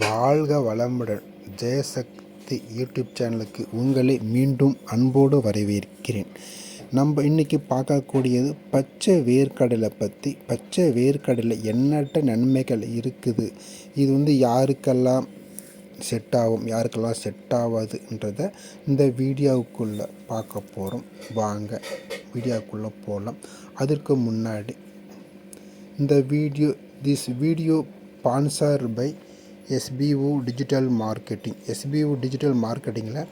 வாழ்க வளமுடன். ஜெயசக்தி யூடியூப் சேனலுக்கு உங்களை மீண்டும் அன்போடு வரவேற்கிறேன். நம்ம இன்றைக்கி பார்க்கக்கூடியது பச்சை வேர்க்கடலை பற்றி பச்சை வேர்க்கடலை எண்ணற்ற நன்மைகள் இருக்குது? இது வந்து யாருக்கெல்லாம் செட் ஆகும் யாருக்கெல்லாம் செட் ஆகாதுன்றத இந்த வீடியோவுக்குள்ளே பார்க்க போகிறோம் வாங்க வீடியோவுக்குள்ளே போகலாம் அதற்கு முன்னாடி இந்த video this video sponsor by SPO digital marketing. SPO digital மார்க்கெட்டிங்கில்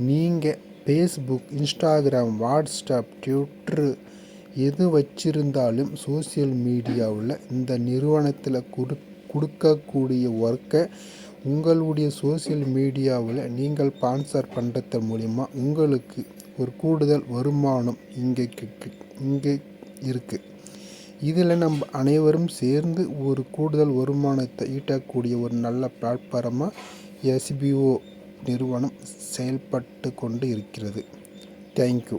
நீங்கள் ஃபேஸ்புக் இன்ஸ்டாகிராம் வாட்ஸ்அப் ட்விட்ரு எது வச்சிருந்தாலும் சோசியல் மீடியாவில் இந்த நிறுவனத்தில் கொடு கொடுக்கக்கூடிய ஒர்க்கை உங்களுடைய சோசியல் மீடியாவில் நீங்கள் ஸ்பான்சர் பண்ணுறது மூலிமா உங்களுக்கு ஒரு கூடுதல் வருமானம் இங்கே இங்கே இருக்குது இதில் நம்ம அனைவரும் சேர்ந்து ஒரு கூடுதல் வருமானத்தை ஈட்டக்கூடிய ஒரு நல்ல பிளாட்ஃபாரமாக எஸ்பிஓ நிறுவனம் செயல்பட்டு கொண்டு இருக்கிறது. தேங்க்யூ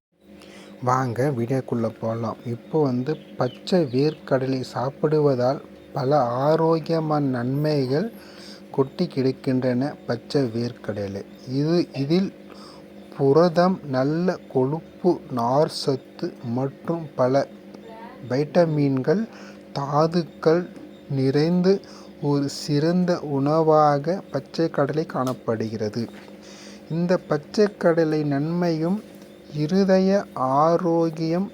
வாங்க வீடியோக்குள்ளே போகலாம். இப்போ வந்து பச்சை வேர்க்கடலை சாப்பிடுவதால் பல ஆரோக்கியமான நன்மைகள் கொட்டி கிடக்கின்றன பச்சை வேர்க்கடலை. இது இதில் புரதம் நல்ல கொழுப்பு நார் சத்து மற்றும் பல வைட்டமின்கள் தாதுக்கள் நிறைந்து ஒரு சிறந்த உணவாக பச்சை கடலை காணப்படுகிறது. இந்த பச்சை கடலை நன்மையும் இருதய ஆரோக்கியம்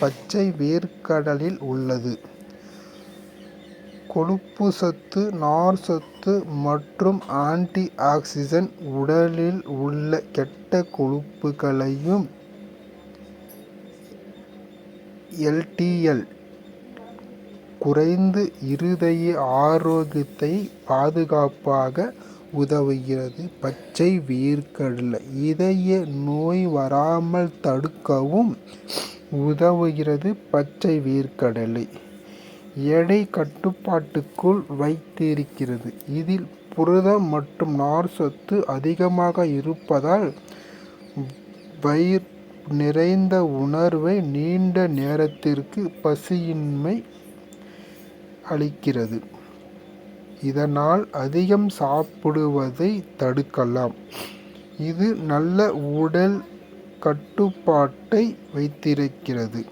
பச்சை வேர்க்கடலில் உள்ளது. கொழுப்பு சத்து நார் சத்து மற்றும் ஆன்டி ஆக்சிஜன் உடலில் உள்ள கெட்ட கொழுப்புகளையும் எல்டிஎல் குறைந்து இருதய ஆரோக்கியத்தை பாதுகாப்பாக உதவுகிறது. பச்சை வேர்க்கடலை. இதய நோய் வராமல் தடுக்கவும் உதவுகிறது பச்சை வேர்க்கடலை. எடை கட்டுப்பாட்டுக்குள் வைத்திருக்கிறது. இதில் புரதம் மற்றும் நார் சத்து அதிகமாக இருப்பதால் வயிர் நிறைந்த உணர்வை நீண்ட நேரத்திற்கு பசியின்மை அளிக்கிறது. இதனால் அதிகம் சாப்பிடுவதை தடுக்கலாம். இது நல்ல உடல் கட்டுப்பாட்டை வைத்திருக்கிறது.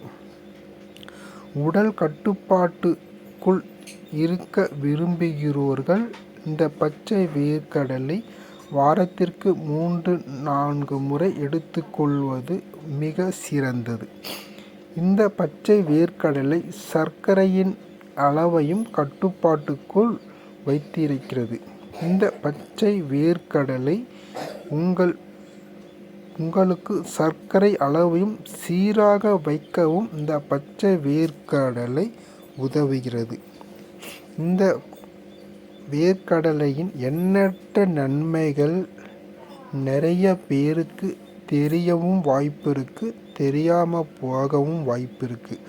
உடல் கட்டுப்பாட்டுக்குள் இருக்க விரும்புகிறோர்கள் இந்த பச்சை வேர்க்கடலை வாரத்திற்கு மூன்று நான்கு முறை எடுத்துக்கொள்வது மிக சிறந்தது. இந்த பச்சை வேர்க்கடலை சர்க்கரையின் அளவையும் கட்டுப்பாட்டுக்குள் வைத்திருக்கிறது. இந்த பச்சை வேர்க்கடலை உங்கள் உங்களுக்கு சர்க்கரை அளவையும் சீராக வைக்கவும் இந்த பச்சை வேர்க்கடலை உதவுகிறது. இந்த வேர்க்கடலையின் எண்ணற்ற நன்மைகள் நிறைய பேருக்கு தெரியவும் வாய்ப்பு இருக்குது தெரியாமல் போகவும் வாய்ப்பு இருக்குது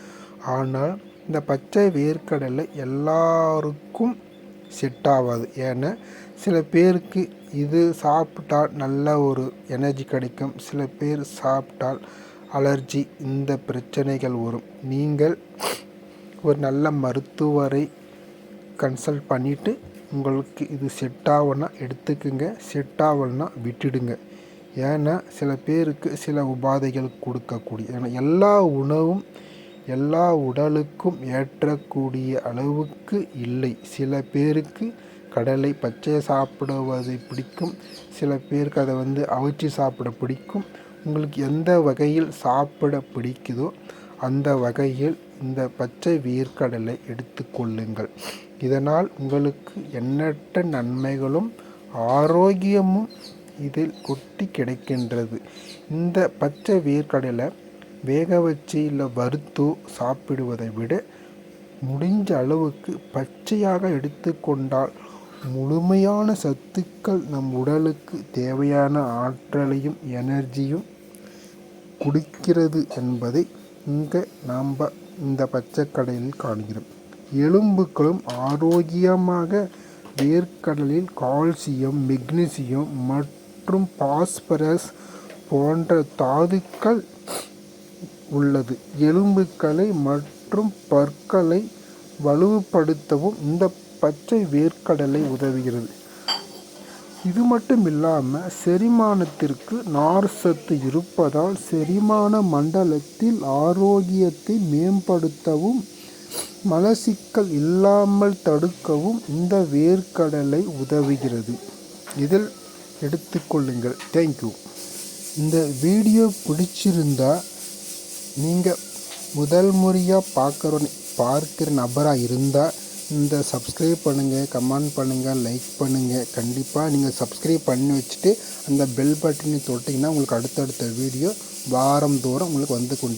ஆனால் இந்த பச்சை வேர்க்கடலை எல்லாருக்கும் செட் ஆகாது. ஏன்னா சில பேருக்கு இது சாப்பிட்டால் நல்ல ஒரு எனர்ஜி கிடைக்கும். சில பேர் சாப்பிட்டால் அலர்ஜி இந்த பிரச்சனைகள் வரும். நீங்கள் ஒரு நல்ல மருத்துவரை கன்சல்ட் பண்ணிவிட்டு உங்களுக்கு இது செட் ஆகும்னா எடுத்துக்குங்க. செட் ஆகலைன்னா விட்டுடுங்க. ஏன்னா சில பேருக்கு சில உபாதைகள் கொடுக்கக்கூடிய ஏன்னா எல்லா உணவும் எல்லா உடலுக்கும் ஏற்றக்கூடிய அளவுக்கு இல்லை. சில பேருக்கு கடலை பச்சை சாப்பிடுவது பிடிக்கும். சில பேருக்கு அதை வந்து அவிச்சு சாப்பிட பிடிக்கும். உங்களுக்கு எந்த வகையில் சாப்பிட பிடிக்குதோ அந்த வகையில் இந்த பச்சை வேர்க்கடலை எடுத்துக்கொள்ளுங்கள் இதனால் உங்களுக்கு எண்ணற்ற நன்மைகளும் ஆரோக்கியமும் இதில் கொட்டி கிடைக்கின்றது. இந்த பச்சை வேர்க்கடலை வேக வச்சு இல்லை வறுத்தோ சாப்பிடுவதை விட முடிஞ்ச அளவுக்கு பச்சையாக எடுத்துக்கொண்டால் முழுமையான சத்துக்கள் நம் உடலுக்கு தேவையான ஆற்றலையும் எனர்ஜியும் குடிக்கிறது என்பதை இங்கே நாம் இந்த பச்சைக்கடலில் காண்கிறோம். எலும்புகளும் ஆரோக்கியமாக வேர்க்கடலில் கால்சியம் மெக்னீசியம் மற்றும் பாஸ்பரஸ் போன்ற தாதுக்கள் உள்ளது. எலும்புகளை மற்றும் பற்களை வலுப்படுத்தவும் இந்த பச்சை வேர்க்கடலை உதவுகிறது. இது மட்டும் இல்லாமல் செரிமானத்திற்கு நார் சத்து இருப்பதால் செரிமான மண்டலத்தில் ஆரோக்கியத்தை மேம்படுத்தவும் மலசிக்கல் இல்லாமல் தடுக்கவும் இந்த வேர்க்கடலை உதவுகிறது. இதில் எடுத்துக்கொள்ளுங்கள் தேங்க்யூ இந்த வீடியோ பிடிச்சிருந்தால் நீங்கள் முதல் முறையாக பார்க்குற பார்க்குற நபராக இருந்தால் இந்த சப்ஸ்கிரைப் பண்ணுங்கள் கமெண்ட் பண்ணுங்கள் லைக் பண்ணுங்கள் கண்டிப்பாக நீங்கள் சப்ஸ்கிரைப் பண்ணி வச்சுட்டு அந்த பெல் பட்டனை தொட்டிங்கன்னா உங்களுக்கு அடுத்தடுத்த வீடியோ வாரம் தோறும் உங்களுக்கு வந்து கொண்டே